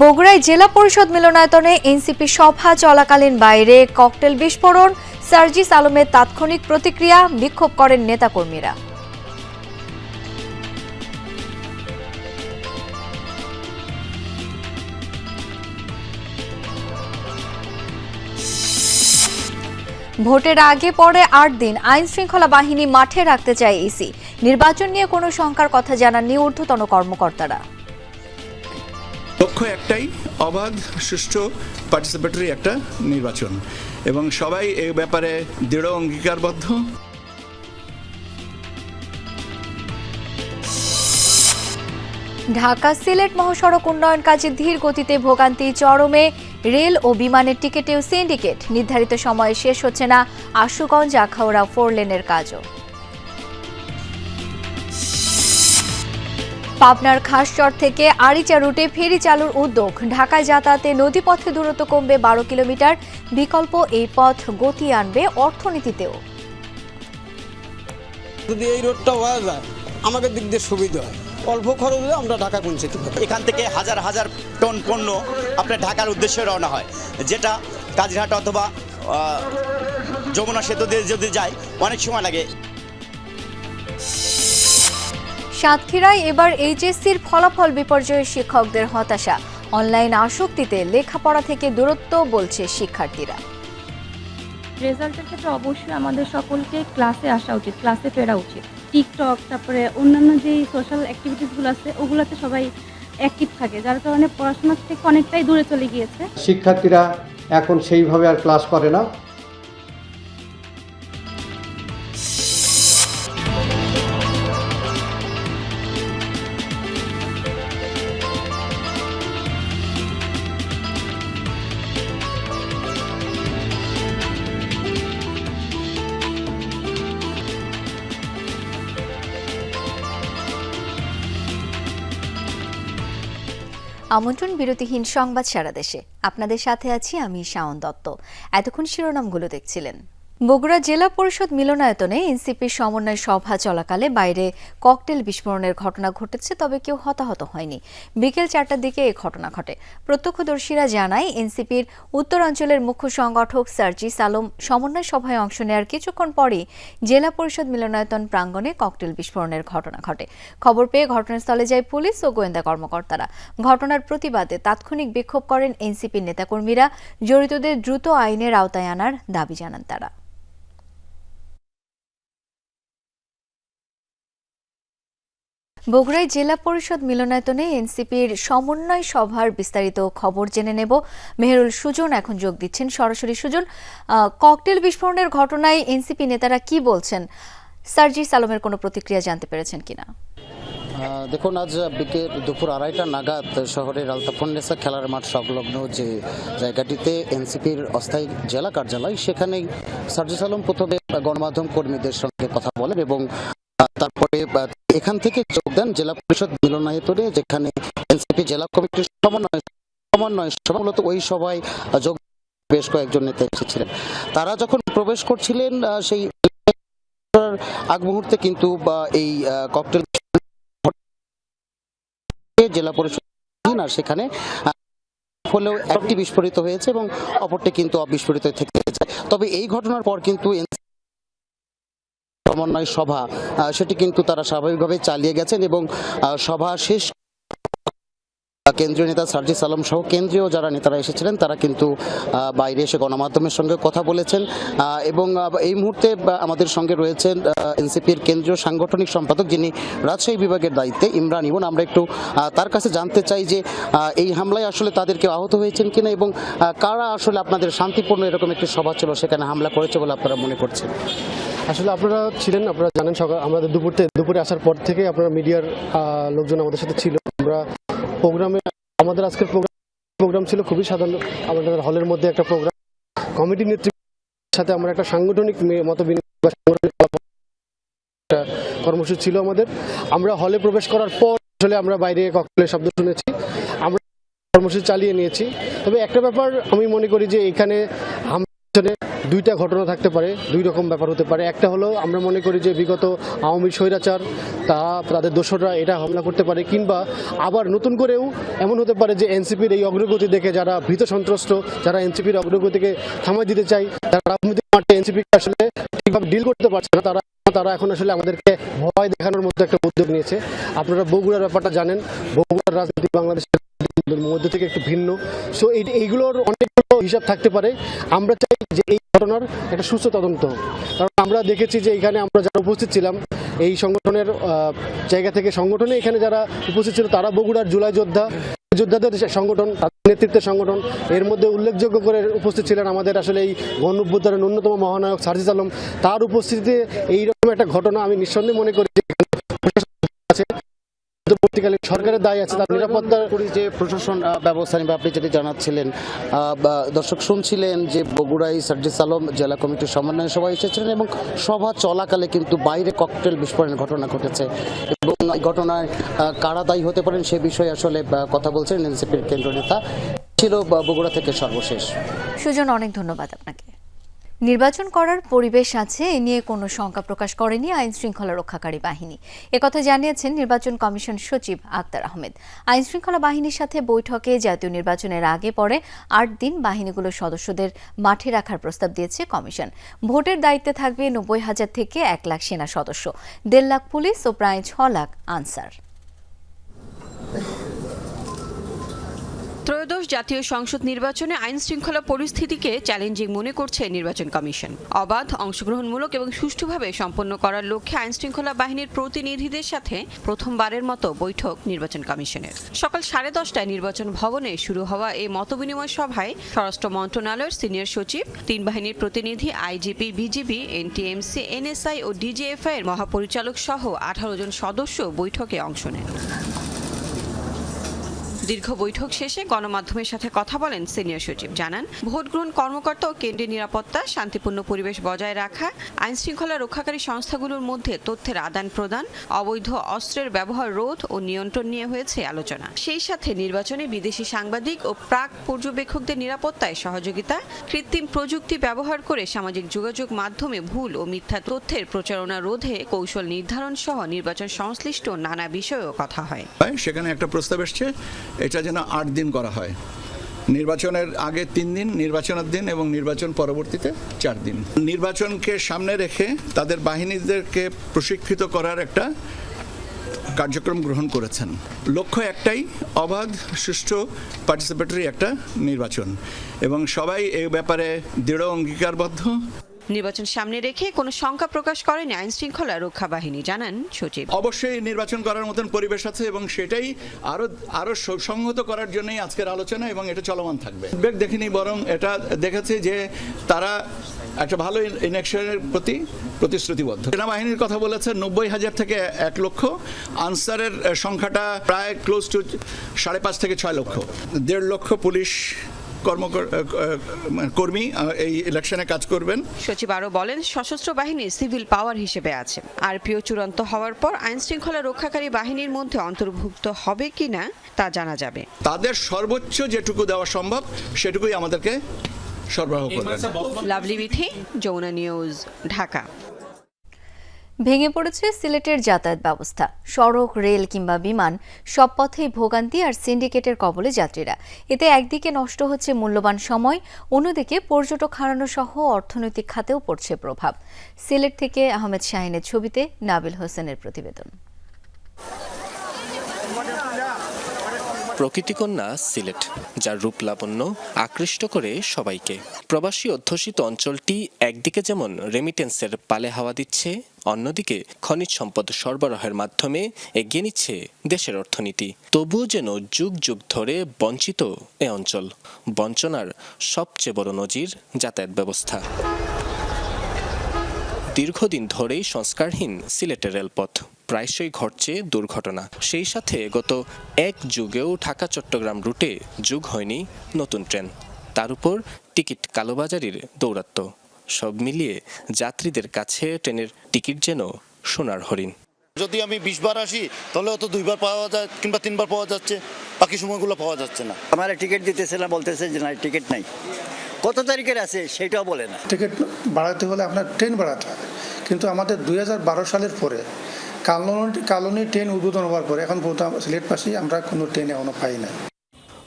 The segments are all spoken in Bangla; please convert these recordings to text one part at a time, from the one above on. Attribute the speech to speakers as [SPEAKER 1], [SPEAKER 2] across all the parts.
[SPEAKER 1] বগুড়ায় জেলা পরিষদ মিলনায়তনে এনসিপি সভা চলাকালীন বাইরে ককটেল বিস্ফোরণ, সার্জিস আলমের তাৎক্ষণিক প্রতিক্রিয়া বিক্ষোভ করেন নেতাকর্মীরা। ভোটের আগে পরে আট দিন আইন শৃঙ্খলা বাহিনী মাঠে রাখতে চায় ইসি। নির্বাচন নিয়ে কোনো শঙ্কার কথা জানাননি ঊর্ধ্বতন কর্মকর্তারা।
[SPEAKER 2] লক্ষ্য একটাই, অবাধ, সুষ্ঠু পার্টিসিপেটরি একটা নির্বাচন। এবং সবাই এ ব্যাপারে দৃঢ় অঙ্গীকারবদ্ধ।
[SPEAKER 1] ঢাকা সিলেট মহাসড়ক উন্নয়ন কাজে ধীর গতিতে ভোগান্তি চরমে, রেল ও বিমানের টিকিটেও সিন্ডিকেট। নির্ধারিত সময়ে শেষ হচ্ছে না আশুগঞ্জ আখাউড়া ফোর লেনের কাজও। পাবনার খাসচর থেকে আরিচা রুটে ফেরি চালুর উদ্যোগ। ঢাকায় যাতায়াতে নদীপথে দূরত্ব কমবে বারো কিলোমিটার। বিকল্প এই পথ গতি আনবে অর্থনীতিতেও।
[SPEAKER 3] যদি এই রোডটা হওয়া যায় আমাদের দিক দিয়ে সুবিধা হয়। অল্প খরচে আমরা ঢাকা পৌঁছতে পারি
[SPEAKER 4] এখান থেকে হাজার হাজার টন পণ্য আপনার ঢাকার উদ্দেশ্যে রওনা হয়। যেটা কাজিরহাট অথবা যমুনা সেতু দিয়ে যদি যায় অনেক সময় লাগে।
[SPEAKER 1] সাতক্ষীরায় এবার এইচএসসির ফলাফল বিপর্যয়ে শিক্ষকদের হতাশা। অনলাইন আসক্তিতে লেখাপড়া থেকে দূরত্ব বলছে শিক্ষার্থীরা।
[SPEAKER 5] রেজাল্টের ক্ষেত্রে অবশ্যই আমাদের সকলকে ক্লাসে আসা উচিত ক্লাসে ফেরা উচিত। টিকটক তারপরে অন্যান্য যেই সোশ্যাল অ্যাক্টিভিটিসগুলো আছে ওগুলোতে সবাই অ্যাক্টিভ থাকে যার কারণে পড়াশোনার থেকে অনেকটাই দূরে চলে গিয়েছে।
[SPEAKER 6] শিক্ষার্থীরা এখন সেইভাবে আর ক্লাস করে না।
[SPEAKER 1] আমন্ত্রণ বিরতিহীন সংবাদ সারা দেশে। আপনাদের সাথে আছি আমি শাওন দত্ত। এতক্ষণ শিরোনামগুলো দেখছিলেন। বগুড়া জেলা পরিষদ মিলনায়তনে এনসিপির সমন্বয় সভা চলাকালে বাইরে ককটেল বিস্ফোরণের ঘটনা ঘটেছে, তবে কেউ হতাহত হয়নি। বিকেল চারটার দিকে এই ঘটনা ঘটে। প্রত্যক্ষদর্শীরা জানায়, এনসিপির উত্তরাঞ্চলের মুখ্য সংগঠক সার্জি সালম সমন্বয় সভায় অংশ নেওয়ার কিছুক্ষণ পরই জেলা পরিষদ মিলনায়তন প্রাঙ্গণে ককটেল বিস্ফোরণের ঘটনা ঘটে। খবর পেয়ে ঘটনাস্থলে যায় পুলিশ ও গোয়েন্দা কর্মকর্তারা। ঘটনার প্রতিবাদে তাৎক্ষণিক বিক্ষোভ করেন এনসিপির নেতাকর্মীরা। জড়িতদের দ্রুত আইনের আওতায় আনার দাবি জানান তারা। বগুড়ায় জেলা পরিষদ মিলনায়তনে এনসিপির সমন্বয় সভার বিস্তারিত খবর জেনে নেব। মেহরুল সুজন এখন যোগ দিচ্ছেন। সরাসরি সুজন ককটেল বিস্ফোরণের ঘটনায় এনসিপি নেতারা কি বলছেন? সার্জিস আলমের কোনো প্রতিক্রিয়া জানতে পেরেছেন কিনা?
[SPEAKER 7] দেখুন, আজ বিকেল দুপুর আড়াইটা নাগাদ শহরের আলতাফন্নেসা খেলার মাঠ সংলগ্ন যে জায়গাটিতে এনসিপির অস্থায়ী জেলা কার্যালয়, সেখানেই সার্জিস আলম প্রথমে গণমাধ্যম কর্মীদের সঙ্গে কথা বলেন এবং তারপরে এখান থেকে যোগ দেন জেলা পরিষদ মিলনায়তনে, যেখানে এনসিপি জেলা কমিটির সমন্বয় সমন্বয় সভা, মূলত ওই সভায় যোগ বেশ কয়েকজন নেতা এসেছিলেন। তারা যখন প্রবেশ করছিলেন সেই আগ মুহূর্তে কিন্তু বা এই ককটেল জেলা পরিষদ আর সেখানে হলেও একটি বিস্ফোরিত হয়েছে এবং অপরটি কিন্তু অবিস্ফোরিত থেকে যায়। তবে এই ঘটনার পর কিন্তু সমন্বয় সভা সেটি কিন্তু তারা স্বাভাবিকভাবে চালিয়ে গেছেন এবং সভা শেষ কেন্দ্রীয় নেতা সার্জিস আলম সহ কেন্দ্রীয় যারা নেতারা এসেছিলেন, তারা কিন্তু বাইরে এসে গণমাধ্যমের সঙ্গে কথা বলেছেন। এবং এই মুহূর্তে আমাদের সঙ্গে রয়েছেন এনসিপির কেন্দ্রীয় সাংগঠনিক সম্পাদক যিনি রাজশাহী বিভাগের দায়িত্বে ইমরান ইবন আমরা একটু তার কাছে জানতে চাই যে এই হামলায় আসলে তাদের কেউ আহত হয়েছেন কিনা এবং কারা আসলে আপনাদের শান্তিপূর্ণ এরকম একটি সভা ছিল সেখানে হামলা করেছে বলে আপনারা মনে করছেন?
[SPEAKER 6] আসলে আপনারা ছিলেন, আপনারা জানেন সকাল আমাদের দুপুরতে দুপুরে আসার পর থেকে আপনারা মিডিয়ার লোকজন আমাদের সাথে ছিল। আমরা প্রোগ্রামে আমাদের আজকের প্রোগ্রাম প্রোগ্রাম ছিল খুবই সাধারণ আমাদের হলের মধ্যে একটা প্রোগ্রাম। কমিটি নেতৃত্বের সাথে আমরা একটা সাংগঠনিক মত কর্মসূচি ছিল আমাদের। আমরা হলে প্রবেশ করার পর আসলে আমরা বাইরে ককটেলের শব্দ শুনেছি। আমরা কর্মসূচি চালিয়ে নিয়েছি। তবে একটা ব্যাপার আমি মনে করি যে এখানে হাম- পিছনে দুইটা ঘটনা থাকতে পারে, দুই রকম ব্যাপার হতে পারে। একটা হলো, আমরা মনে করি যে বিগত আওয়ামী স্বৈরাচার, তা তাদের দোসররা এটা হামলা করতে পারে, কিংবা আবার নতুন করেও এমন হতে পারে যে এনসিপির এই অগ্রগতি দেখে যারা ভীত সন্ত্রস্ত, যারা এনসিপির অগ্রগতিকে থামাই দিতে চাই তারা রাজনৈতিক মাঠে এনসিপিকে আসলে ঠিকভাবে ডিল করতে পারছে না। তারা তারা এখন আসলে আমাদেরকে ভয় দেখানোর মতো একটা উদ্যোগ নিয়েছে। আপনারা বগুড়ার ব্যাপারটা জানেন, বগুড়ার রাজনীতি বাংলাদেশের মধ্যে থেকে একটু ভিন্ন। সো এইগুলোর অনেকগুলো হিসাব থাকতে পারে। আমরা চাই যে এই ঘটনার একটা সুস্থ তদন্ত কারণ আমরা দেখেছি যে এখানে আমরা যারা উপস্থিত ছিলাম, এই সংগঠনের জায়গা থেকে সংগঠনে এখানে যারা উপস্থিত ছিল, তারা বগুড়ার জুলাই যোদ্ধা, যোদ্ধাদের সংগঠন নেতৃত্বের সংগঠন, এর মধ্যে উল্লেখযোগ্য করে উপস্থিত ছিলেন আমাদের আসলে এই গণ অভ্যুত্থানের অন্যতম মহানায়ক সার্জিস আলম। তার উপস্থিতিতে এইরকম একটা ঘটনা আমি নিঃসন্দেহে মনে করি পরবর্তীকালে সরকারের দায় আছে তার নিরাপত্তা
[SPEAKER 7] করি যে প্রশাসন ব্যবস্থা নিবে। আপনি যেটি জানাচ্ছিলেন আহ, বা দর্শক শুনছিলেন যে বগুড়াই সার্জিস আলম জেলা কমিটির সমন্বয় সভা এসেছিলেন এবং সভা চলাকালে কিন্তু বাইরে ককটেল বিস্ফোরণের ঘটনা ঘটেছে এবং এই ঘটনায় কারা দায়ী হতে পারেন সে বিষয়ে আসলে কথা বলছেন এনসিপির কেন্দ্র নেতা ছিল বগুড়া থেকে সর্বশেষ।
[SPEAKER 1] সুজন অনেক ধন্যবাদ আপনাকে। নির্বাচন করার পরিবেশ আছে, এ নিয়ে কোনো শঙ্কা প্রকাশ করেনি আইন শৃঙ্খলা রক্ষাকারী বাহিনী। একথা জানিয়েছেন নির্বাচন কমিশন সচিব আক্তার আহমেদ। আইন শৃঙ্খলা বাহিনীর সাথে বৈঠকে জাতীয় নির্বাচনের আগে পরে আট দিন বাহিনীগুলোর সদস্যদের মাঠে রাখার প্রস্তাব দিয়েছে কমিশন। ভোটের দায়িত্বে থাকবে নব্বই হাজার থেকে এক লাখ সেনা সদস্য। দেড় লাখ পুলিশ ও প্রায় ছ লাখ আনসার।
[SPEAKER 8] জাতীয় সংসদ নির্বাচনে আইন শৃঙ্খলা পরিস্থিতিকে চ্যালেঞ্জিং মনে করছে নির্বাচন কমিশন। অবাধ, অংশগ্রহণমূলক এবং সুষ্ঠুভাবে সম্পন্ন করার লক্ষ্যে আইন শৃঙ্খলা বাহিনীর প্রতিনিধিদের সাথে প্রথমবারের মতো বৈঠক নির্বাচন কমিশনের। সকাল সাড়ে দশটায় নির্বাচন ভবনে শুরু হওয়া এই মতবিনিময় সভায় স্বরাষ্ট্র মন্ত্রণালয়ের সিনিয়র সচিব, তিন বাহিনীর প্রতিনিধি আইজিপি, বিজিবি, এনটিএমসি, এনএসআই ও ডিজিএফআই এর মহাপরিচালক সহ আঠারো জন সদস্য বৈঠকে অংশ নেন। দীর্ঘ বৈঠক শেষে গণমাধ্যমের সাথে কথা বলেন সিনিয়র সচিব। জানান ভোট গ্রহণ কর্মকর্তা ও কেন্দ্রীয় নিরাপত্তা, শান্তিপূর্ণ পরিবেশ বজায় রাখা আইন শৃঙ্খলা রক্ষাকারী সংস্থাগুলোর মধ্যে তথ্যের আদান প্রদান, অবৈধ অস্ত্রের ব্যবহার রোধ ও নিয়ন্ত্রণ নিয়ে হয়েছে আলোচনা। সেই সাথে নির্বাচনে বিদেশি সাংবাদিক ও প্রাক পর্যবেক্ষকদের নিরাপত্তায় সহযোগিতা, কৃত্রিম প্রযুক্তি ব্যবহার করে সামাজিক যোগাযোগ মাধ্যমে ভুল ও মিথ্যা তথ্যের প্রচারণা রোধে কৌশল নির্ধারণ সহ নির্বাচন সংশ্লিষ্ট নানা বিষয়েও কথা হয়।
[SPEAKER 2] সেখানে একটা প্রস্তাব এসছে এটা যেন আট দিন করা হয়। নির্বাচনের আগে তিন দিন, নির্বাচনের দিন এবং নির্বাচন পরবর্তীতে চার দিন। নির্বাচনকে সামনে রেখে তাদের বাহিনীদেরকে প্রশিক্ষিত করার একটা কার্যক্রম গ্রহণ করেছেন। লক্ষ্য একটাই, অবাধ, সুষ্ঠু পার্টিসিপেটরি একটা নির্বাচন। এবং সবাই এই ব্যাপারে দৃঢ় অঙ্গীকারবদ্ধ।
[SPEAKER 8] নির্বাচন সামনে রেখে কোনো শঙ্কা প্রকাশ করেনি আইন শৃঙ্খলা রক্ষা বাহিনী। জানান সচিব।
[SPEAKER 2] অবশ্যই নির্বাচন করার মতন পরিবেশ আছে এবং সেটাই আরও আরও সংহত করার জন্যই আজকের আলোচনা এবং এটা চলমান থাকবে। বেগ দেখিনি বরং এটা দেখেছে যে তারা একটা ভালো ইলেকশনের প্রতি প্রতিশ্রুতিবদ্ধ। সেনাবাহিনীর কথা বলেছে, নব্বই হাজার থেকে এক লক্ষ। আনসারের সংখ্যাটা প্রায় ক্লোজ টু সাড়ে পাঁচ থেকে ছয় লক্ষ। দেড় লক্ষ পুলিশ কর্মকর আহ, কর্মী এই ইলেকশনে কাজ করবেন।
[SPEAKER 8] সচিব আরও বলেন সশস্ত্র বাহিনী সিভিল পাওয়ার হিসেবে আছে। আরপিও চূড়ান্ত হওয়ার পর আইন শৃঙ্খলা রক্ষাকারী বাহিনীর মধ্যে অন্তর্ভুক্ত হবে কিনা তা জানা যাবে।
[SPEAKER 2] তাদের সর্বোচ্চ যেটুকু দেওয়া সম্ভব সেটুকুই আমাদেরকে সরবরাহ করবেন।
[SPEAKER 8] লাভলি বিথি যমুনা নিউজ ঢাকা।
[SPEAKER 1] ভেঙে পড়েছে সিলেটের যাতায়াত ব্যবস্থা। সড়ক, রেল কিংবা বিমান সব পথেই ভোগান্তি আর সিন্ডিকেটের কবলে যাত্রীরা। এতে একদিকে নষ্ট হচ্ছে মূল্যবান সময়, অন্যদিকে পর্যটক হারানো সহ অর্থনৈতিক খাতেও পড়ছে প্রভাব। সিলেট থেকে আহমেদ শাহিনের ছবিতে নাবিল হোসেনের প্রতিবেদন।
[SPEAKER 9] প্রকৃতিকন্যা সিলেট, যার রূপ লাবণ্য আকৃষ্ট করে সবাইকে। প্রবাসী অধ্যুষিত অঞ্চলটি একদিকে যেমন রেমিটেন্সের পালে হাওয়া দিচ্ছে, অন্যদিকে খনিজ সম্পদ সরবরাহের মাধ্যমে এগিয়ে নিচ্ছে দেশের অর্থনীতি। তবুও যেন যুগ যুগ ধরে বঞ্চিত এ অঞ্চল। বঞ্চনার সবচেয়ে বড় নজির যাতায়াত ব্যবস্থা। দীর্ঘদিন ধরেই সংস্কারহীন সিলেটের রেলপথ। প্রায়শই ঘটছে দুর্ঘটনা। সেই সাথে গত এক যুগেও ঢাকা চট্টগ্রাম রুটে যুগ হয়নি নতুন ট্রেন। তার উপর টিকিট কালোবাজারির দৌরাত্ম্য। সব মিলিয়ে যাত্রীদের কাছে ট্রেনের টিকিট যেন সোনার হরিণ।
[SPEAKER 10] যদি আমি বিশ বার আসি তাহলে হয়তো দুইবার পাওয়া যায় কিংবা তিনবার পাওয়া যাচ্ছে। বাকি সময়গুলো পাওয়া যাচ্ছে না।
[SPEAKER 11] আমার টিকিট দিতেছে না বলতেছে যে না টিকিট নাই। কত তারিখের আছে সেটাও বলে না।
[SPEAKER 12] টিকিট বাড়াতে হলে আপনার ট্রেন বাড়াতে হবে। কিন্তু আমাদের দুই হাজার বারো সালের পরে কালনী কালনী ট্রেন উদ্বোধন হওয়ার পরে এখন পর্যন্ত সিলেট পাশেই আমরা কোনো ট্রেন এখনও পাই না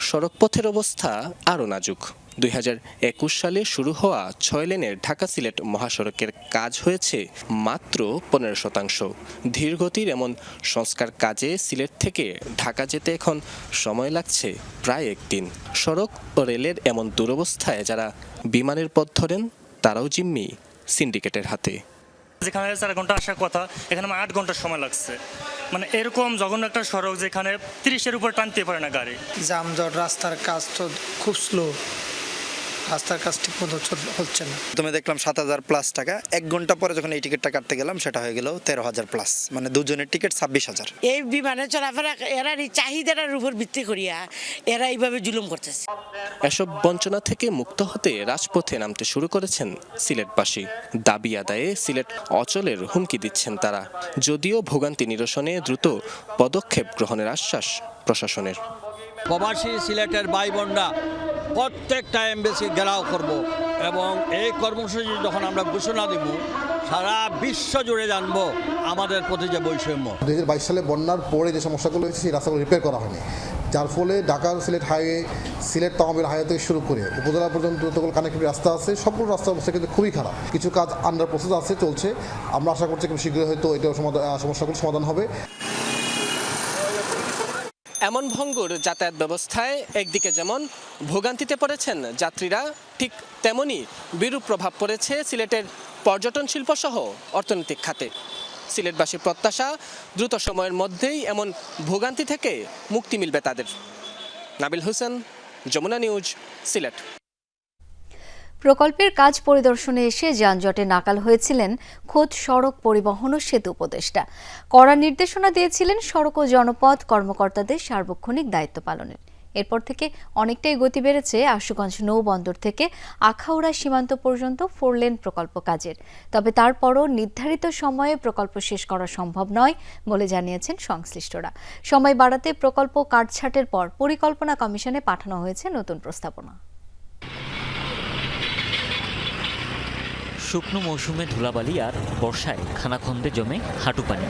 [SPEAKER 9] সড়কপথের অবস্থা আরও নাজুক। দুই হাজার একুশ সালে শুরু হওয়া ছয় লেনের ঢাকা সিলেট মহাসড়কের কাজ হয়েছে মাত্র পনেরো শতাংশ। ধীরগতির এমন সংস্কার কাজে সিলেট থেকে ঢাকা যেতে এখন সময় লাগছে প্রায় একদিন। সড়ক ও রেলের এমন দুরবস্থায় যারা বিমানের পথ ধরেন তারাও জিম্মি সিন্ডিকেটের হাতে।
[SPEAKER 13] যেখানে চার ঘণ্টা আসার কথা এখানে আমার আট ঘণ্টা সময় লাগছে। মানে এরকম জঘন্য একটা সড়ক যেখানে তিরিশের উপর টানতে পারে না গাড়ি।
[SPEAKER 12] জামজট রাস্তার কাজ তো খুব স্লো রাস্তার কাজ ঠিক মতো হচ্ছে না।
[SPEAKER 11] তুমি দেখলাম সাত হাজার প্লাস টাকা। এক ঘণ্টা পরে যখন এই টিকিটটা কাটতে গেলাম সেটা হয়ে গেল তেরো হাজার প্লাস মানে দুজনের টিকিট ছাব্বিশ হাজার।
[SPEAKER 14] এই বিমানে চলাফেরা এরা এই চাহিদাটার উপর ভিত্তি করিয়া এরা এইভাবে জুলুম করতেছে।
[SPEAKER 9] এসব বঞ্চনা থেকে মুক্ত হতে রাজপথে নামতে শুরু করেছেন সিলেটবাসী। দাবি আদায়ে সিলেট অচলের হুমকি দিচ্ছেন তারা। যদিও ভোগান্তি নিরসনে দ্রুত পদক্ষেপ গ্রহণের আশ্বাস প্রশাসনের।
[SPEAKER 3] প্রবাসী সিলেটের ভাই বোনরা প্রত্যেকটা এমবেসি ঘেরাও করব এবং এই কর্মসূচি যখন আমরা ঘোষণা দেব, সারা বিশ্ব জুড়ে জানব আমাদের প্রতি যে বৈষম্য।
[SPEAKER 6] দুই হাজার বাইশ সালে বন্যার পরে যে সমস্যাগুলো হয়েছে, সেই রাস্তাগুলো রিপেয়ার করা হয়নি। যার ফলে ঢাকা সিলেট হাইওয়ে সিলেট তামাবিল হাইওয়ে থেকে শুরু করে উপজেলা পর্যন্ত যতগুলো কানেক্টিভ রাস্তা আছে সকল রাস্তার অবস্থা কিন্তু খুবই খারাপ। কিছু কাজ আন্ডার প্রসেস আছে, চলছে। আমরা আশা করছি খুব শীঘ্রই হয়তো এটা সমাধান সমস্যাগুলো সমাধান হবে।
[SPEAKER 9] এমন ভঙ্গুর যাতায়াত ব্যবস্থায় একদিকে যেমন ভোগান্তিতে পড়েছেন যাত্রীরা, ঠিক তেমনই বিরূপ প্রভাব পড়েছে সিলেটের পর্যটন শিল্প সহ অর্থনৈতিক খাতে। সিলেটবাসীর প্রত্যাশা দ্রুত সময়ের মধ্যেই এমন ভোগান্তি থেকে মুক্তি মিলবে তাদের। নাবিল হোসেন, যমুনা নিউজ, সিলেট।
[SPEAKER 1] প্রকল্পের কাজ পরিদর্শনে এসে যানজটে নাকাল হয়েছিলেন খোদ সড়ক পরিবহন ও সেতু উপদেষ্টা। কড়া নির্দেশনা দিয়েছিলেন সড়ক ও জনপথ কর্মকর্তাদের সার্বক্ষণিক দায়িত্ব পালনের। এরপর থেকে অনেকটাই গতি বেড়েছে আশুগঞ্জ নৌবন্দর থেকে আখাউড়া সীমান্ত পর্যন্ত ফোরলেন প্রকল্প কাজের। তবে তারপরও নির্ধারিত সময়ে প্রকল্প শেষ করা সম্ভব নয় বলে জানিয়েছেন সংশ্লিষ্টরা। সময় বাড়াতে প্রকল্প কাটছাটের পর পরিকল্পনা কমিশনে পাঠানো হয়েছে নতুন প্রস্তাবনা।
[SPEAKER 13] শুকনো মৌসুমে ধুলাবালি আর বর্ষায় খানাখন্দে জমে হাঁটু পানি।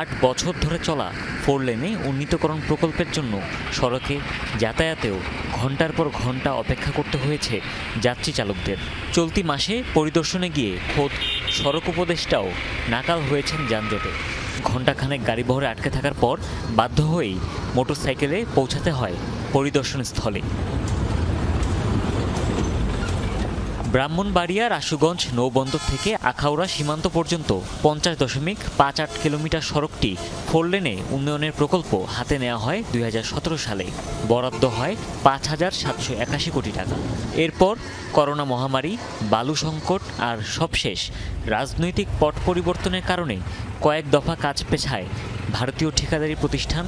[SPEAKER 13] আট বছর ধরে চলা ফোর লেনে উন্নীতকরণ প্রকল্পের জন্য সড়কে যাতায়াতেও ঘণ্টার পর ঘণ্টা অপেক্ষা করতে হয়েছে যাত্রী চালকদের। চলতি মাসে পরিদর্শনে গিয়ে খোদ সড়ক উপদেষ্টাও নাকাল হয়েছেন যানজটে। ঘণ্টাখানেক গাড়িবহরে আটকে থাকার পর বাধ্য হয়েই মোটরসাইকেলে পৌঁছাতে হয় পরিদর্শন স্থলে ব্রাহ্মণবাড়িয়ার আশুগঞ্জ নৌবন্দর থেকে আখাউড়া সীমান্ত পর্যন্ত পঞ্চাশ দশমিক পাঁচ আট কিলোমিটার সড়কটি ফোরলেনে উন্নয়নের প্রকল্প হাতে নেওয়া হয় দুই হাজার সতেরো সালে। বরাদ্দ হয় পাঁচ হাজার সাতশো একাশি কোটি টাকা। এরপর করোনা মহামারী, বালু সংকট আর সবশেষ রাজনৈতিক পট পরিবর্তনের কারণে কয়েক দফা কাজ পেছায় ভারতীয় ঠিকাদারি প্রতিষ্ঠান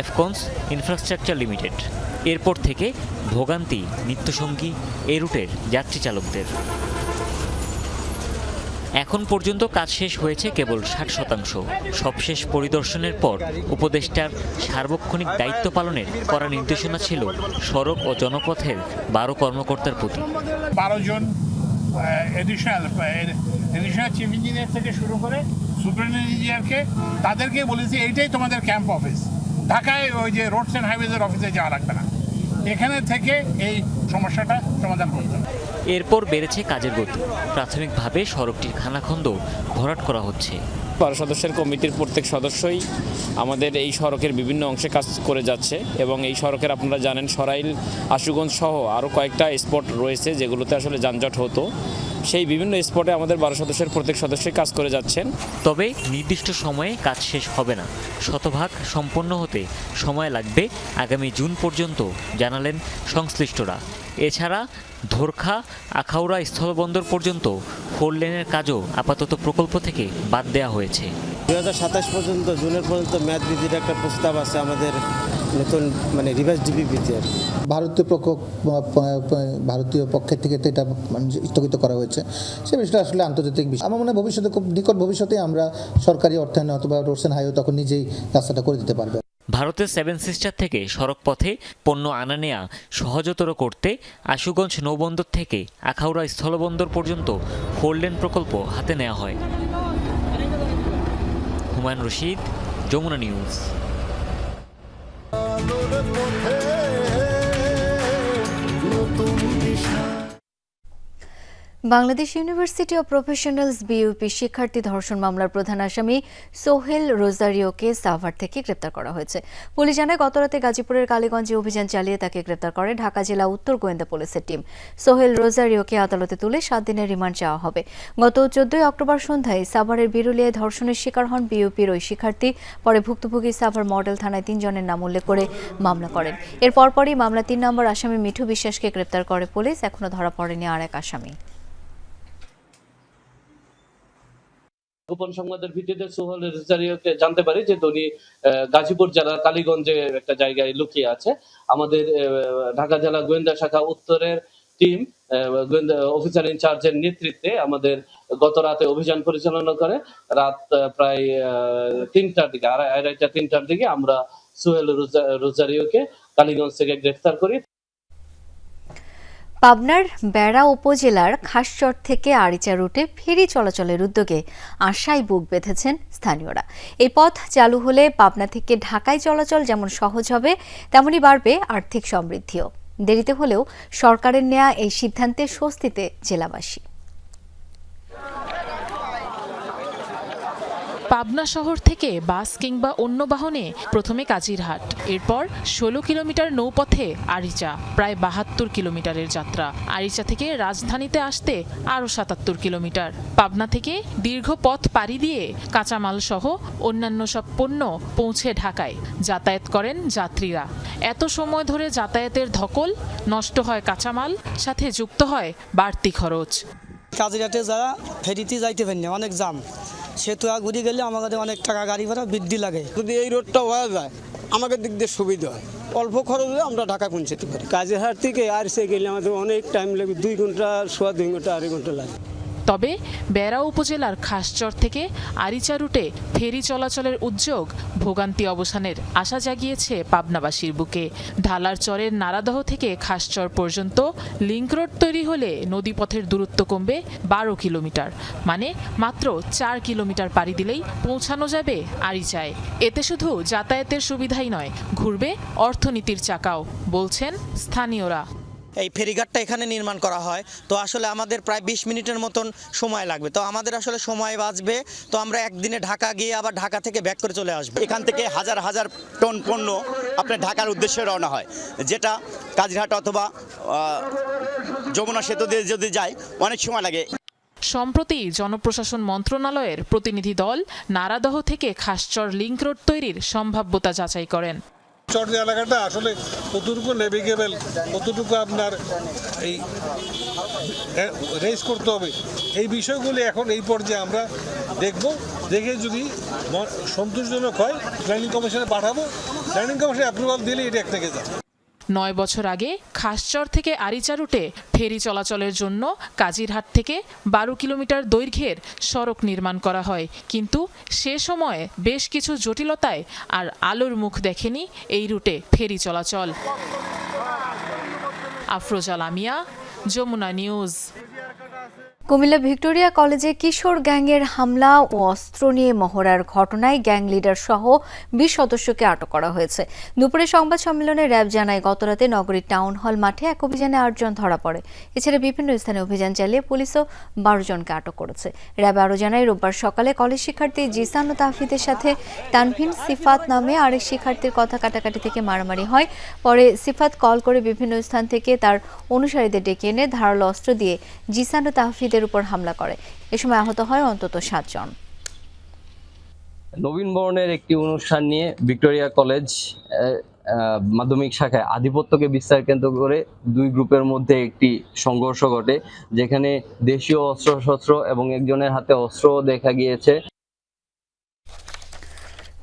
[SPEAKER 13] এফকনস ইনফ্রাস্ট্রাকচার লিমিটেড। এরপর থেকে ভোগান্তি, নিত্যসঙ্গী এ রুটের যাত্রী চালকদের। এখন পর্যন্ত কাজ শেষ হয়েছে কেবল ষাট শতাংশ। সবশেষ পরিদর্শনের পর উপদেষ্টার সার্বক্ষণিক দায়িত্ব পালনের করা নির্দেশনা ছিল সড়ক ও জনপথের বারো কর্মকর্তার প্রতি। বারো জন থেকে শুরু করে সুপারিনটেন্ডেন্ট ইঞ্জিনিয়ারকে তাদেরকে বলেছি, এইটাই তোমাদের ক্যাম্প অফিস ঢাকায় ওই যে রোডস অ্যান্ড হাইওয়েজের অফিসে যাওয়া লাগবে না। এখানে থেকে এই সমস্যাটা সমাধান করতে হবে
[SPEAKER 15] এরপর বেড়েছে কাজের গতি। প্রাথমিকভাবে সড়কটির খানাখন্দ ভরাট করা হচ্ছে।
[SPEAKER 9] বারো সদস্যের কমিটির প্রত্যেক সদস্যই আমাদের এই সড়কের বিভিন্ন অংশে কাজ করে যাচ্ছে এবং এই সড়কের আপনারা জানেন সরাইল আশুগঞ্জ সহ আরও কয়েকটা স্পট রয়েছে যেগুলোতে আসলে যানজট হতো। সেই বিভিন্ন স্পটে আমাদের বারো সদস্যের প্রত্যেক সদস্যই কাজ করে যাচ্ছেন।
[SPEAKER 15] তবে নির্দিষ্ট সময়ে কাজ শেষ হবে না। শতভাগ সম্পন্ন হতে সময় লাগবে আগামী জুন পর্যন্ত জানালেন সংশ্লিষ্টরা। এছাড়া ধোরখা আখাউড়া স্থলবন্দর পর্যন্ত ফোর লেনের কাজও আপাতত প্রকল্প থেকে বাদ দেওয়া হয়েছে।
[SPEAKER 3] দু হাজার সাতাশ পর্যন্ত জুনের পর্যন্ত মেয়াদ বৃদ্ধির একটা প্রস্তাব আছে আমাদের নতুন মানে রিভার্স ডিপিপিতে
[SPEAKER 12] ভারতীয় পক্ষ ভারতীয় পক্ষের থেকে তো এটা মানে স্থগিত করা হয়েছে। সে বিষয়টা আসলে আন্তর্জাতিক বিষয়। আমার মনে হয় ভবিষ্যতে খুব নিকট ভবিষ্যতে আমরা সরকারি অর্থায়নে অথবা অ্যান্ড হাইওয়ে তখন নিজেই রাস্তাটা করে দিতে পারবে।
[SPEAKER 13] ভারতের সেভেন সিস্টার থেকে সড়ক পথে পণ্য আনা নেয়া সহজতর করতে আশুগঞ্জ নৌবন্দর থেকে আখাউড়া স্থলবন্দর পর্যন্ত ফোরলেন প্রকল্প হাতে নেওয়া হয়। হুমায়ুন রশিদ যমুনা নিউজ।
[SPEAKER 1] আলোর পথে নতুন Bangladesh university of professionals BUP শিক্ষার্থী ধর্ষণ মামলার প্রধান আসামি সোহেল রোজারিওকে সাভার থেকে গ্রেপ্তার করা হয়েছে। পুলিশ জানায়, গতরাতে গাজীপুরের কালীগঞ্জে অভিযান চালিয়ে তাকে গ্রেপ্তার করে ঢাকা জেলা উত্তর গোয়েন্দা পুলিশের টিম। সোহেল রোজারিওকে আদালতে তুলে সাত দিনের রিমান্ড চাওয়া হবে। গত চোদ্দই অক্টোবর সন্ধ্যায় সাভারের বিরুলিয়ায় ধর্ষণের শিকার হন বিইউপির ওই শিক্ষার্থী। পরে ভুক্তভোগী সাভার মডেল থানায় তিনজনের নাম উল্লেখ করে মামলা করেন। এর পরপরই মামলা তিন নম্বর আসামি মিঠু বিশ্বাসকে গ্রেপ্তার করে পুলিশ। এখনও ধরা পড়েনি আর এক আসামি।
[SPEAKER 16] গোপন সংবাদের ভিত্তিতে সোহেল রেজারিওকে জানতে পারি যে উনি গাজীপুর জেলার কালীগঞ্জে একটা জায়গায় লুকিয়ে আছে। আমাদের ঢাকা জেলা গোয়েন্দা শাখা উত্তরের টিম অফিসার ইনচার্জের নেতৃত্বে আমাদের গত রাতে অভিযান পরিচালনা করে। রাত প্রায় তিনটার দিকে, আড়াই, আড়াইটা, তিনটার দিকে আমরা সোহেল রোজা- রোজারিওকে কালীগঞ্জ থেকে গ্রেফতার করি।
[SPEAKER 1] পাবনার বেড়া উপজেলার খাসচর থেকে আরিচা রুটে ফেরি চলাচলের উদ্যোগে আশায় বুক বেঁধেছেন স্থানীয়রা। এই পথ চালু হলে পাবনা থেকে ঢাকায় চলাচল যেমন সহজ হবে, তেমনি বাড়বে আর্থিক সমৃদ্ধিও। দেরিতে হলেও সরকারের নেয়া এই সিদ্ধান্তে স্বস্তিতে জেলাবাসী।
[SPEAKER 17] পাবনা শহর থেকে বাস কিংবা অন্য বাহনে প্রথমে কাজিরহাট, এরপর ষোলো কিলোমিটার নৌপথে আরিচা, প্রায় বাহাত্তর কিলোমিটারের যাত্রা। আরিচা থেকে রাজধানীতে আসতে আরও সাতাত্তর কিলোমিটার। পাবনা থেকে দীর্ঘ পথ পাড়ি দিয়ে কাঁচামাল সহ অন্যান্য সব পণ্য পৌঁছে ঢাকায় যাতায়াত করেন যাত্রীরা। এত সময় ধরে যাতায়াতের ধকল, নষ্ট হয় কাঁচামাল, সাথে যুক্ত হয় বাড়তি খরচ।
[SPEAKER 18] কাজিরাটে যারা ফেরিতে যাইতে পারি না, অনেক জাম। সেতু ঘুরে গেলে আমাদের অনেক টাকা গাড়ি ভাড়া বৃদ্ধি লাগে।
[SPEAKER 19] যদি এই রোডটা হয়ে যায় আমাকে দিক দিয়ে সুবিধা হয়। অল্প খরচে আমরা ঢাকা পৌঁছাতে পারি। কাজের হাট থেকে আর সে গেলে আমাদের অনেক টাইম লাগে দুই ঘণ্টা সোয়া দুই ঘণ্টা আড়াই ঘণ্টা লাগে।
[SPEAKER 17] তবে বেড়া উপজেলার খাসচর থেকে আরিচা রুটে ফেরি চলাচলের উদ্যোগ ভোগান্তি অবসানের আশা জাগিয়েছে পাবনাবাসীর বুকে। ঢালার চরের নারাদহ থেকে খাসচর পর্যন্ত লিঙ্ক রোড তৈরি হলে নদীপথের দূরত্ব কমবে বারো কিলোমিটার মানে মাত্র চার কিলোমিটার পাড়ি দিলেই পৌঁছানো যাবে আরিচায়। এতে শুধু যাতায়াতের সুবিধাই নয়, ঘুরবে অর্থনীতির চাকাও, বলছেন স্থানীয়রা।
[SPEAKER 18] এই ফেরিঘাটটা এখানে নির্মাণ করা হয়। তো আসলে আমাদের প্রায় বিশ মিনিটের মতন সময় লাগবে। তো আমাদের আসলে সময় বাঁচবে। তো আমরা একদিনে ঢাকা গিয়ে আবার ঢাকা থেকে ব্যাক করে চলে আসব।
[SPEAKER 4] এখান থেকে হাজার হাজার টন পণ্য আপনার ঢাকার উদ্দেশ্যে রওনা হয়। যেটা কাজিরহাট অথবা যমুনা সেতু দিয়ে যদি যায়, অনেক সময় লাগে।
[SPEAKER 17] সম্প্রতি জনপ্রশাসন মন্ত্রণালয়ের প্রতিনিধি দল নারাদহ থেকে খাসচর লিংক রোড তৈরির সম্ভাব্যতা যাচাই করেন।
[SPEAKER 20] চর এলাকাটা আসলে কতটুকু নেভিগেবেল কতটুকু আপনার এই রেস করতে হবে, এই বিষয়গুলি এখন এই পর্যায়ে আমরা দেখব। দেখে যদি সন্তোষজনক হয় প্ল্যানিং কমিশনে পাঠাবো। প্ল্যানিং কমিশনে অ্যাপ্রুভাল দিলে এটা এক থেকে গেছে
[SPEAKER 17] নয় বছর আগে খাসচর থেকে আরিচা রুটে ফেরি চলাচলের জন্য কাজিরহাট থেকে বারো কিলোমিটার দৈর্ঘ্যের সড়ক নির্মাণ করা হয়। কিন্তু সে সময়ে বেশ কিছু জটিলতায় আর আলোর মুখ দেখেনি এই রুটে ফেরি চলাচল। আফরোজা লামিয়া, যমুনা নিউজ।
[SPEAKER 1] কুমিল্লা ভিক্টোরিয়া কলেজে কিশোর গ্যাংয়ের হামলা ও অস্ত্র নিয়ে মহড়ার ঘটনায় গ্যাং লিডার সহ বিশ সদস্যকে আটক করা হয়েছে। দুপুরে সংবাদ সম্মেলনে র্যাব জানায়, গতরাতে নগরীর টাউন হল মাঠে এক অভিযানে আটজন ধরা পড়ে। এছাড়া বিভিন্ন স্থানে অভিযান চালিয়ে পুলিশও বারো জনকে আটক করেছে। র্যাব আরও জানায়, রোববার সকালে কলেজ শিক্ষার্থী জিসান ও তাহফিদের সাথে তানভিন সিফাত নামে আরেক শিক্ষার্থীর কথা কাটাকাটি থেকে মারামারি হয়। পরে সিফাত কল করে বিভিন্ন স্থান থেকে তার অনুসারীদের ডেকে এনে ধারালো অস্ত্র দিয়ে জিসান ও তাহফিদের উপর হামলা করে। এ সময় আহত হয় অন্তত সাতজন
[SPEAKER 21] নবীন বরণের একটি অনুষ্ঠান নিয়ে ভিক্টোরিয়া কলেজ মাধ্যমিক শাখায় আধিপত্যকে বিস্তার কেন্দ্র করে দুই গ্রুপের মধ্যে একটি সংঘর্ষ ঘটে, যেখানে দেশীয় অস্ত্রশস্ত্র এবং একজনের হাতে অস্ত্র দেখা গিয়েছে।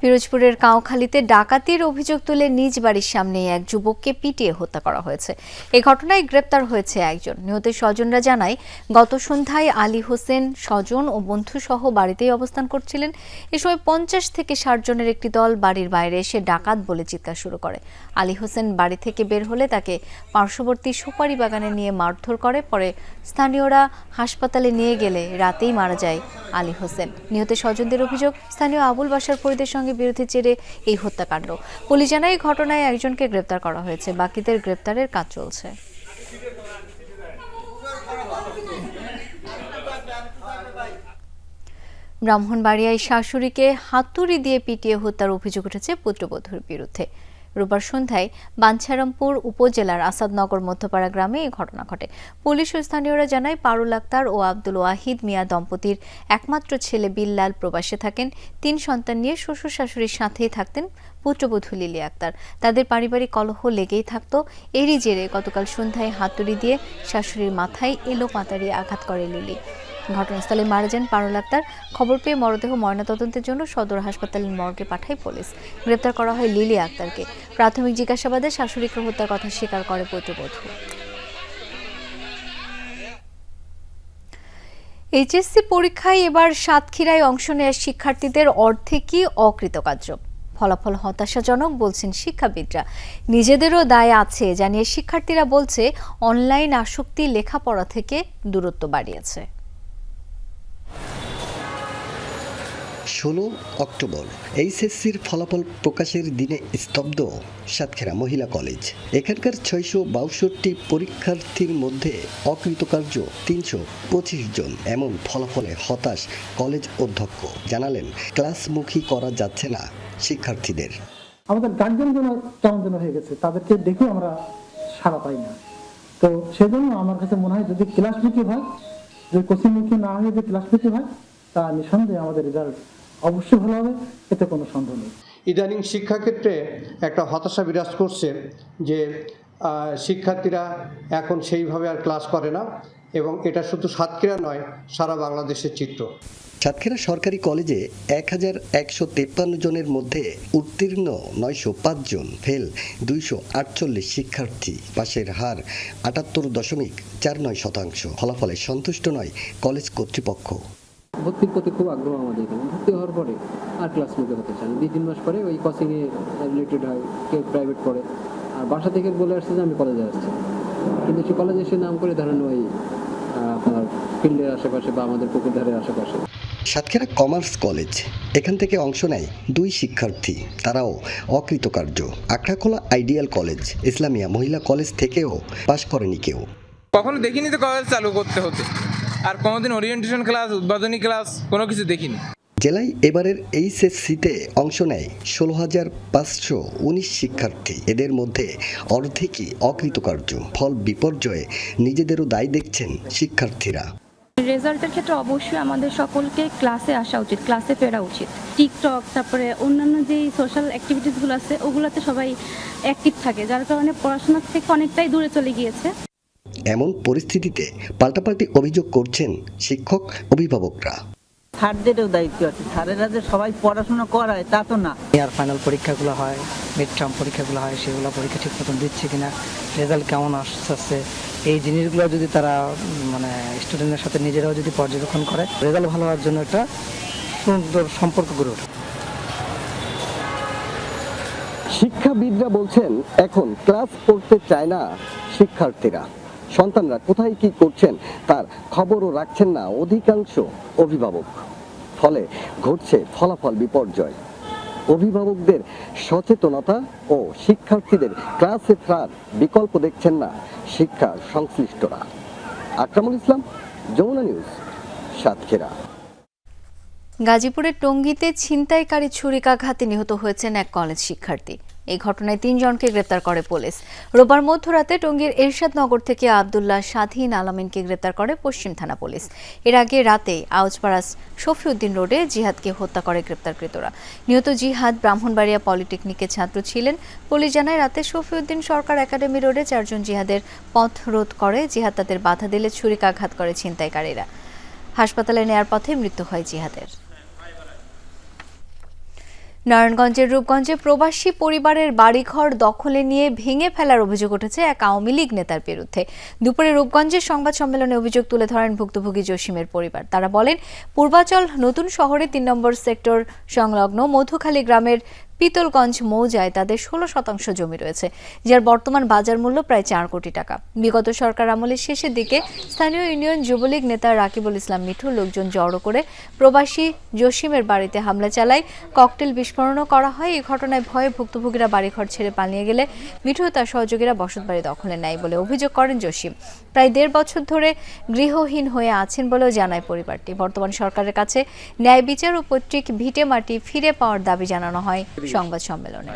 [SPEAKER 1] পিরোজপুরের কাউখালীতে ডাকাতির অভিযোগ তুলে নিজ বাড়ির সামনে এক যুবককে পিটিয়ে হত্যা করা হয়েছে। এ ঘটনায় গ্রেপ্তার হয়েছে একজন। নিহতের স্বজনরা জানায়, গত সন্ধ্যায় আলী হোসেন, স্বজন ও বন্ধুসহ বাড়িতেই অবস্থান করছিলেন। এ সময় পঞ্চাশ থেকে ষাট জনের একটি দল বাড়ির বাইরে এসে ডাকাত বলে চিৎকার শুরু করে। আলী হোসেন বাড়ি থেকে বের হলে তাকে পার্শ্ববর্তী সুপারি বাগানে নিয়ে মারধর করে। পরে স্থানীয়রা হাসপাতালে নিয়ে গেলে রাতেই মারা যায় আলী হোসেন। নিহত স্বজনদের অভিযোগ, স্থানীয় আবুল বাসার পরিদের সঙ্গে বিরোধের জেরে এই হত্যাকাণ্ড। পুলিশ জানায়, এই ঘটনায় একজনকে গ্রেপ্তার করা হয়েছে। বাকিদের গ্রেপ্তারের কাজ চলছে। ব্রাহ্মণবাড়িয়ায় শাশুড়িকে হাতুড়ি দিয়ে পিটিয়ে হত্যার অভিযোগ উঠেছে পুত্রবধূর বিরুদ্ধে। রোববার সন্ধ্যায় বাঞ্ছারামপুর উপজেলার আসাদনগর মধ্যপাড়া গ্রামে এই ঘটনা ঘটে। পুলিশ ও স্থানীয়রা জানায়, পারুল আক্তার ও আব্দুল ওয়াহিদ মিয়া দম্পতির একমাত্র ছেলে বিল্লাল প্রবাসে থাকেন। তিন সন্তান নিয়ে শ্বশুর শাশুড়ির সাথেই থাকতেন পুত্রবধূ লিলি আক্তার। তাদের পারিবারিক কলহ লেগেই থাকত। এরই জেরে গতকাল সন্ধ্যায় হাতুড়ি দিয়ে শাশুড়ির মাথায় এলো পাতাড়ি আঘাত করে লিলি। ঘটনাস্থলে মারা যান পারুল আক্তার। খবর পেয়ে মরদেহ ময়নাতদন্তের জন্য সদর হাসপাতালের মর্গে পাঠায় পুলিশ। গ্রেপ্তার করা হয় লিলি আক্তারকে। প্রাথমিক জিজ্ঞাসাবাদে শাশুড়িকে হত্যার কথা স্বীকার করে পুত্রবধূ। এইচএসসি পরীক্ষায় এবার সাতক্ষীরায় অংশ নেওয়া শিক্ষার্থীদের অর্ধেকই অকৃতকার্য। ফলাফল হতাশাজনক বলছেন শিক্ষাবিদরা। নিজেদেরও দায় আছে জানিয়ে শিক্ষার্থীরা বলছে, অনলাইন আসক্তি লেখাপড়া থেকে দূরত্ব বাড়িয়েছে।
[SPEAKER 22] ষোলো অক্টোবর এইচএসসির ফলাফল প্রকাশের দিনে স্তব্ধ সাতক্ষীরা মহিলা কলেজ। এখানকার ছয়শো বাষট্টি পরীক্ষার্থীর মধ্যে অকৃতকার্য তিনশো পঁচিশ জন এমন ফলাফলে হতাশ কলেজ অধ্যক্ষ। জানালেন, ক্লাসমুখী করা যাচ্ছে না শিক্ষার্থীদের।
[SPEAKER 23] আমাদের গার্জেন যেন কেমন যেন হয়ে গেছে, তাদেরকে দেখে আমরা সাড়া পাই না। তো সেজন্য আমার কাছে মনে হয় যদি ক্লাসমুখী হয়, যদি কোচিংমুখী না হয়ে যদি ক্লাসমুখী হয় তা নিঃসন্দেহে আমাদের রেজাল্ট অবশ্যই ভালো হবে এতে কোনো সন্দেহ নেই।
[SPEAKER 24] ইদানিং শিক্ষাক্ষেত্রে একটা হতাশা বিরাজ করছে যে শিক্ষার্থীরা এখন সেইভাবে আর ক্লাস করে না এবং এটা শুধু সাতক্ষীরা নয় সারা বাংলাদেশের চিত্র।
[SPEAKER 22] সাতক্ষীরা সরকারি কলেজে এক হাজার একশো তেপ্পান্ন জনের মধ্যে উত্তীর্ণ নয়শো পাঁচ জন ফেল দুইশো আটচল্লিশ শিক্ষার্থী পাশের হার আটাত্তর দশমিক চার নয় শতাংশ। ফলাফলে সন্তুষ্ট নয় কলেজ কর্তৃপক্ষ।
[SPEAKER 25] ভর্তির প্রতি খুব আগ্রহ আমাদের এখানে। ভর্তি হওয়ার পরে আর ক্লাস নিতে হতে চান দুই তিন মাস পরে ওই কোচিংয়ে রিলেটেড হয় কেউ প্রাইভেট পড়ে। আর বাসা থেকে বলে আসছে যে আমি কলেজে আসছি। কিন্তু সে কলেজে এসে নাম করে ধরেন ওই আপনার ফিল্ডের আশেপাশে বা আমাদের পুকুর ধারের আশেপাশে।
[SPEAKER 22] সাতক্ষীরা কমার্স কলেজ এখান থেকে অংশ নেয় দুই শিক্ষার্থী। তারাও অকৃতকার্য। আখড়াখোলা আইডিয়াল কলেজ ইসলামিয়া মহিলা কলেজ থেকেও পাশ করেনি কেউ।
[SPEAKER 26] কখনো দেখিনি তো কলেজ চালু করতে হতে। আর কোনোদিন ওরিয়েন্টেশন ক্লাস উদ্বোধনী ক্লাস কোনো কিছু দেখিনি।
[SPEAKER 22] জেলায় এবারের এইচএসসিতে অংশ নেয় ষোলো হাজার পাঁচশো উনিশ শিক্ষার্থী। এদের মধ্যে অর্ধেকই অকৃতকার্য। ফল বিপর্যয়ে নিজেদেরও দায় দেখছেন শিক্ষার্থীরা।
[SPEAKER 27] রেজাল্টের ক্ষেত্রে অবশ্যই আমাদের সকলকে ক্লাসে আসা উচিত ক্লাসে ফেরা উচিত। টিকটক তারপরে অন্যান্য যেই সোশ্যাল অ্যাক্টিভিটিসগুলো আছে ওগুলোতে সবাই অ্যাক্টিভ থাকে যার কারণে পড়াশোনার থেকে অনেকটাই দূরে চলে গিয়েছে।
[SPEAKER 22] এমন পরিস্থিতিতে পাল্টাপাল্টি অভিযোগ করছেন শিক্ষক অভিভাবকরা।
[SPEAKER 28] স্যারদেরও দায়িত্ব আছে। স্যারেরা যে সবাই পড়াশোনা করায় তা তো না।
[SPEAKER 29] ইয়ার ফাইনাল পরীক্ষাগুলো হয় মিড টার্ম পরীক্ষাগুলো হয় সেগুলো পরীক্ষা ঠিক মতন দিচ্ছে কিনা রেজাল্ট কেমন আসছে এই জিনিসগুলো যদি তারা মানে স্টুডেন্টের সাথে নিজেরাও যদি পর্যবেক্ষণ করে রেজাল্ট ভালো হওয়ার জন্য একটা সুন্দর সম্পর্ক গড়ে ওঠে।
[SPEAKER 22] শিক্ষাবিদরা বলছেন এখন ক্লাস করতে চায় না শিক্ষার্থীরা। সন্তানরা কোথায় কি করছেন তার খবরও রাখছেন না অধিকাংশ অভিভাবক। ফলে ঘটছে ফলাফল বিপর্যয়। অভিভাবকদের সচেতনতা ও শিক্ষার্থীদের ক্লাসে ফ্রার বিকল্প দেখছেন না শিক্ষা সংশ্লিষ্টরা। আকরামুল ইসলাম, যমুনা নিউজ, সাতক্ষীরা।
[SPEAKER 1] গাজীপুরের টঙ্গীতে ছিনতাইকারী ছুরিকাঘাতে নিহত হয়েছেন এক কলেজ শিক্ষার্থী। এই ঘটনায় তিনজনকে গ্রেপ্তার করে পুলিশ। রোববার মধ্যরাতে টঙ্গীর এরশাদনগর থেকে আবদুল্লাহ স্বাধীন আলামিনকে গ্রেপ্তার করে পশ্চিম থানা পুলিশ। এর আগে রাতে আউজপাড়া শফিউদ্দিন রোডে জিহাদকে হত্যা করে গ্রেপ্তারকৃতরা। নিহত জিহাদ ব্রাহ্মণবাড়িয়া পলিটেকনিকের ছাত্র ছিলেন। পুলিশ জানায়, রাতে শফিউদ্দিন সরকার একাডেমি রোডে চারজন জিহাদের পথ রোধ করে জিহাদ তাদের বাধা দিলে ছুরিকাঘাত করে ছিনতাইকারীরা। হাসপাতালে নেয়ার পথে মৃত্যু হয় জিহাদের। নারায়ণগঞ্জের রূপগঞ্জে প্রবাসী পরিবারের বাড়িঘর দখলে নিয়ে ভেঙে ফেলার অভিযোগ উঠেছে এক আওয়ামী লীগ নেতার বিরুদ্ধে। দুপুরে রূপগঞ্জের সংবাদ সম্মেলনে অভিযোগ তুলে ধরেন ভুক্তভোগী জসিমের পরিবার। তারা বলেন, পূর্বাচল নতুন শহরে তিন নম্বর সেক্টর সংলগ্ন মধুখালী গ্রামের পিতলগঞ্জ মৌজায় তাদের ষোলো শতাংশ জমি রয়েছে, যার বর্তমান বাজার মূল্য প্রায় চার কোটি টাকা। বিগত সরকার আমলের শেষের দিকে স্থানীয় ইউনিয়ন যুবলীগ নেতা রাকিবুল ইসলাম মিঠু লোকজন জড়ো করে প্রবাসী জসিমের বাড়িতে হামলা চালায়। ককটেল বিস্ফোরণও করা হয়। এই ঘটনায় ভয়ে ভুক্তভোগীরা বাড়িঘর ছেড়ে পালিয়ে গেলে মিঠু তার সহযোগীরা বসতবাড়ি দখলে নেয় বলে অভিযোগ করেন জসিম। প্রায় দেড় বছর ধরে গৃহহীন হয়ে আছেন বলেও জানায় পরিবারটি। বর্তমান সরকারের কাছে ন্যায় বিচার ও পৈতৃক ভিটে মাটি ফিরে পাওয়ার দাবি জানানো হয়। সংবাদ সম্মেলনে।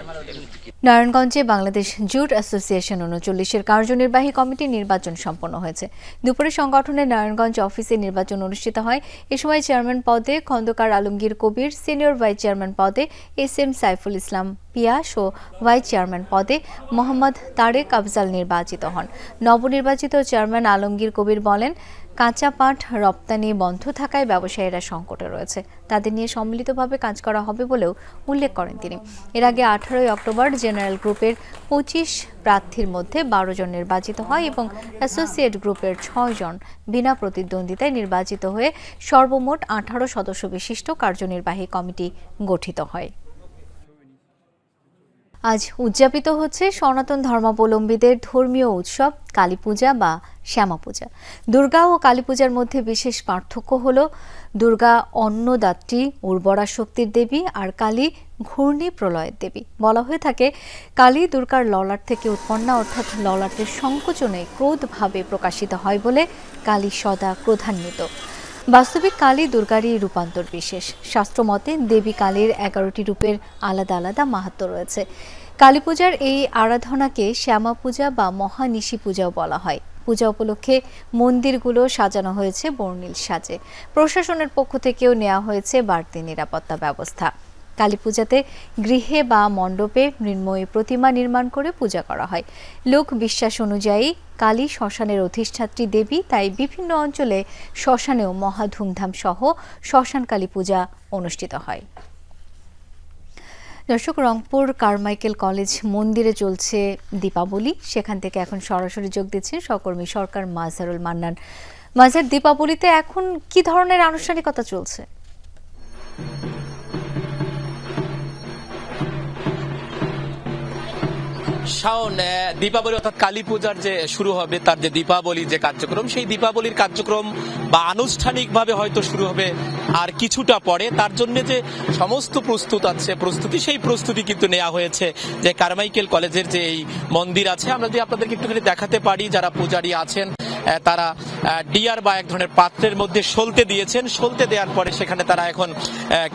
[SPEAKER 1] নারায়ণগঞ্জে বাংলাদেশ জুট অ্যাসোসিয়েশন উনচল্লিশের কার্যনির্বাহী কমিটির নির্বাচন সম্পন্ন হয়েছে। দুপুরে সংগঠনের নারায়ণগঞ্জ অফিসে নির্বাচন অনুষ্ঠিত হয়। এ সময় চেয়ারম্যান পদে Khandaker Alamgir Kabir, senior vice chairman পদে এস এম সাইফুল ইসলাম পিয়াস ও ভাইস চেয়ারম্যান পদে মোহাম্মদ তারেক আফজাল নির্বাচিত হন। নবনির্বাচিত চেয়ারম্যান আলমগীর কবির বলেন কাঁচা পাট রপ্তানি বন্ধ থাকায় ব্যবসায়ীরা সংকটে রয়েছে। তাদের নিয়ে সম্মিলিতভাবে কাজ করা হবে বলেও উল্লেখ করেন তিনি। এর আগে আঠারোই অক্টোবর জেনারেল গ্রুপের পঁচিশ প্রার্থীর মধ্যে বারো জন নির্বাচিত হয় এবং অ্যাসোসিয়েট গ্রুপের ছয় জন বিনা প্রতিদ্বন্দ্বিতায় নির্বাচিত হয়ে সর্বমোট আঠারো সদস্য বিশিষ্ট কার্যনির্বাহী কমিটি গঠিত হয়। আজ উদযাপিত হচ্ছে সনাতন ধর্মাবলম্বীদের ধর্মীয় উৎসব, কালী পূজা বা শ্যামা পূজা। দুর্গা ও কালী পূজার মধ্যে বিশেষ পার্থক্য হল দুর্গা অন্নদাত্রী, উর্বরা শক্তির দেবী আর কালী ঘূর্ণি প্রলয়ের দেবী। বলা হয়ে থাকে, কালী দুর্গার ললাট থেকে উৎপন্না অর্থাৎ ললাটের সংকোচনে ক্রোধভাবে প্রকাশিত হয় বলে কালী সদা ক্রোধান্বিত। বাস্তবিক কালী দুর্গারই রূপান্তর বিশেষ। শাস্ত্রমতে দেবী কালীর এগারোটি রূপের আলাদা আলাদা মাহাত্ম রয়েছে। কালী পূজার এই আরাধনাকে শ্যামা পূজা বা মহানিশি পূজাও বলা হয়। পূজা উপলক্ষে মন্দিরগুলো সাজানো হয়েছে বর্ণিল সাজে। প্রশাসনের পক্ষ থেকেও নেওয়া হয়েছে বাড়তি নিরাপত্তা ব্যবস্থা। কালী পূজাতে গৃহে বা মণ্ডপে মৃন্ময়ী প্রতিমা নির্মাণ করে পূজা করা হয়। লোক বিশ্বাস অনুযায়ী কালী শ্মশানের অধিষ্ঠাত্রী দেবী তাই বিভিন্ন অঞ্চলে শ্মশানেও মহা ধুমধাম সহ শ্মশান কালী পূজা অনুষ্ঠিত হয়। দর্শক, রংপুর কারমাইকেল কলেজ মন্দিরে চলছে দীপাবলি। সেখান থেকে এখন সরাসরি যোগ দিচ্ছেন সহকর্মী সরকার মাজারুল মান্নান। মাজার দীপাবলিতে এখন কি ধরনের আনুষ্ঠানিকতা চলছে?
[SPEAKER 30] শাওন দীপাবলি অর্থাৎ কালী পূজার যে শুরু হবে, তার যে দীপাবলি যে কার্যক্রম, সেই দীপাবলির কার্যক্রম বা আনুষ্ঠানিকভাবে হয়তো শুরু হবে আর কিছুটা পরে। তার জন্য যে সমস্ত প্রস্তুত আছে, প্রস্তুতি, সেই প্রস্তুতি কিন্তু নেওয়া হয়েছে যে কারমাইকেল কলেজের যে এই মন্দির আছে, আমরা যদি আপনাদেরকে একটুখানি দেখাতে পারি, যারা পূজারী আছেন তারা ডিয়ার বা এক ধরনের পাত্রের মধ্যে সলতে দিয়েছেন। সলতে দেওয়ার পরে সেখানে তারা এখন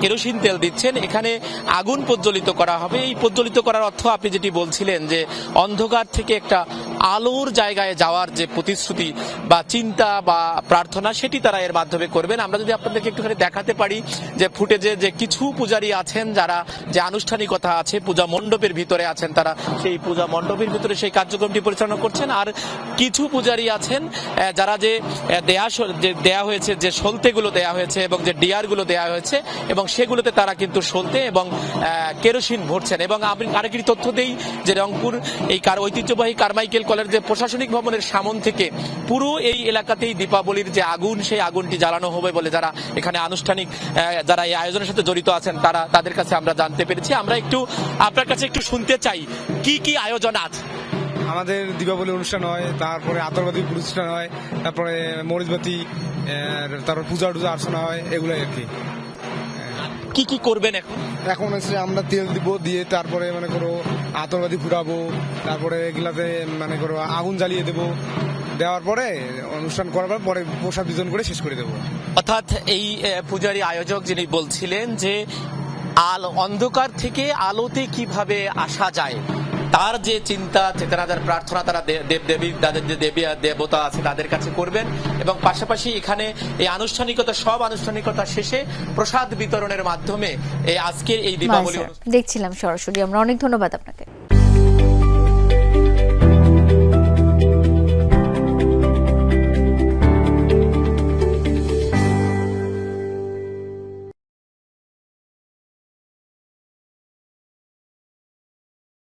[SPEAKER 30] কেরোসিন তেল দিচ্ছেন। এখানে আগুন প্রজ্বলিত করা হবে। এই প্রজ্বলিত করার অর্থ আপনি যেটি বলছিলেন যে অন্ধকার থেকে একটা আলোর জায়গায় যাওয়ার যে প্রতিশ্রুতি বা চিন্তা বা প্রার্থনা, সেটি তারা এর মাধ্যমে করবেন। আমরা যদি আপনাদেরকে একটুখানি দেখাতে পারি যে ফুটেজে যে কিছু পূজারী আছেন, যারা যে আনুষ্ঠানিকতা আছে, পূজা মণ্ডপের ভিতরে আছেন, তারা সেই পূজা মণ্ডপের ভিতরে সেই কার্যক্রমটি পরিচালনা করছেন। আর কিছু পূজারী আছেন যারা যে দেয়া যে দেয়া হয়েছে, যে সলতেগুলো দেয়া হয়েছে এবং যে ডিয়ারগুলো দেয়া হয়েছে এবং সেগুলোতে তারা কিন্তু সলতে এবং কেরোসিন ভরছেন। এবং আমি আরেকটি তথ্য দেই, যে রংপুর এই কার, ঐতিহ্যবাহী কারমাইকেল কলেজের প্রশাসনিক ভবনের সামন থেকে পুরো এই এলাকাতেই দীপাবলির যে আগুন সেই আগুনটি জ্বালানো হবে বলে যারা এখানে আনুষ্ঠানিক যারা এই আয়োজনের সাথে জড়িত আছেন তারা তাদের কাছে আমরা জানতে পেরেছি। আমরা একটু আপনার কাছে একটু শুনতে চাই কি কি আয়োজন আছে
[SPEAKER 31] আমাদের দীপাবলি অনুষ্ঠান হয় তারপরে আতরবাতি অনুষ্ঠান হয় তারপরে মরিচবাতি তারপর পূজা টুজা অর্চনা হয় এগুলোই আর কি।
[SPEAKER 30] কি কি করবেন এখন?
[SPEAKER 31] এখন আমরা তেল দিব দিয়ে তারপরে মানে করো আতরবাতি ফুটাবো, তারপরে এগুলাতে মানে করো, আগুন জ্বালিয়ে দেবো। দেওয়ার পরে অনুষ্ঠান করার পরে প্রসাদ বিতরণ করে শেষ করে দেবো।
[SPEAKER 30] অর্থাৎ এই পূজারী আয়োজক যিনি বলছিলেন যে আল অন্ধকার থেকে আলোতে কীভাবে আসা যায় তার যে চিন্তা চেতনা যার প্রার্থনা তারা দে- দেব দেবী তাদের যে দেবী দেবতা আছে তাদের কাছে করবেন। এবং পাশাপাশি এখানে এই আনুষ্ঠানিকতা সব আনুষ্ঠানিকতা শেষে প্রসাদ বিতরণের মাধ্যমে এই আজকের এই দীপাবলি
[SPEAKER 1] দেখছিলাম সরাসরি। আমরা অনেক ধন্যবাদ আপনাকে।